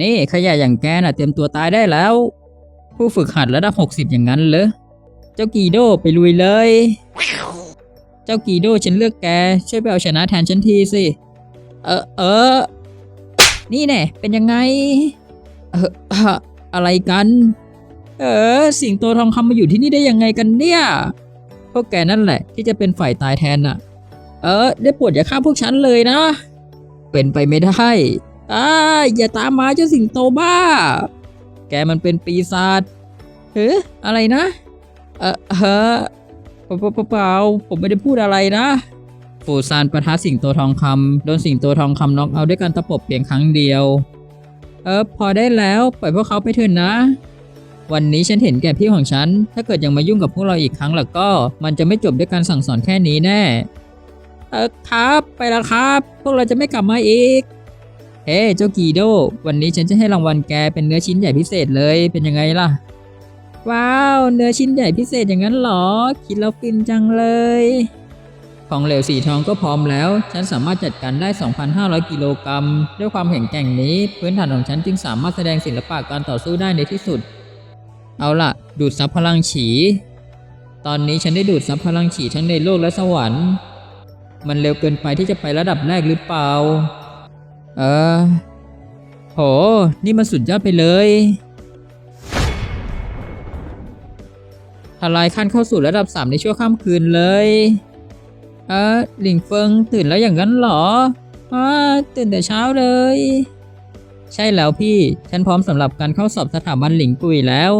นี่ขยะอย่างแกน่ะเตรียมตัวตายได้แล้ว ผู้ฝึกหัดระดับ 60 อย่างนั้นเหรอ เจ้ากีโดไปลุยเลย เจ้ากีโดฉันเลือกแก ช่วยไปเอาชนะแทนฉันทีสิ เออเออ นี่แน่เป็นยังไง เอออะไรกัน เออ สิงโตทองคำมาอยู่ที่นี่ได้ยังไงกันเนี่ยพวกแกนั่นแหละ ที่จะเป็นฝ่ายตายแทนน่ะ เออ ได้โปวดอย่าฆ่าพวกฉันเลยนะ เป็นไปไม่ได้ อ้าอย่าตามมาเจ้าสิงโตบ้า แกมันเป็นปีศาจเฮ้อะไรนะ เออเฮ้เปล่าเปล่าเปล่าผมไม่ได้พูดอะไรนะ ฟูซานประทะสิงโตทองคำโดนสิงโตทองคำน็อกเอาด้วยการตะปบเพียงครั้งเดียว เออ พอได้แล้วปล่อยพวกเขาไปเถอะนะ วันนี้ฉันเห็นแก่พี่ของฉัน ถ้าเกิดยังมายุ่งกับพวกเราอีกครั้งล้วก็ มันจะไม่จบด้วยการสั่งสอนแค่นี้แน่ เออครับ ไปแล้วครับ พวกเราจะไม่กลับมาอีก เฮ้เจ้ากีโด วันนี้ฉันจะให้รางวัลแกเป็นเนื้อชิ้นใหญ่พิเศษเลย เป็นยังไงล่ะ ว้าว เนื้อชิ้นใหญ่พิเศษอย่างนั้นเหรอ คิดแล้วฟินจังเลย ของเหลวสีทองก็พร้อมแล้ว ฉันสามารถจัดการได้ 2,500 กิโลกรัม ด้วยความแข็งแกร่งนี้ พื้นฐานของฉันจึงสามารถแสดงศิลปะการต่อสู้ได้ในที่สุด เอาล่ะ ดูดซับพลังฉี ตอนนี้ฉันได้ดูดซับพลังฉีทั้งในโลกและสวรรค์ มันเร็วเกินไปที่จะไประดับแรกหรือเปล่า เออ โห นี่มันสุดยอดไปเลยทลายขั้นเข้าสู่ระดับ 3 ในชั่วข้ามคืนเลย เออหลิงเฟิงตื่นแล้วอย่างนั้นหรออาตื่นแต่เช้าเลย ใช่แล้วพี่ ฉันพร้อมสำหรับการเข้าสอบสถาบันหลิงกุยแล้ว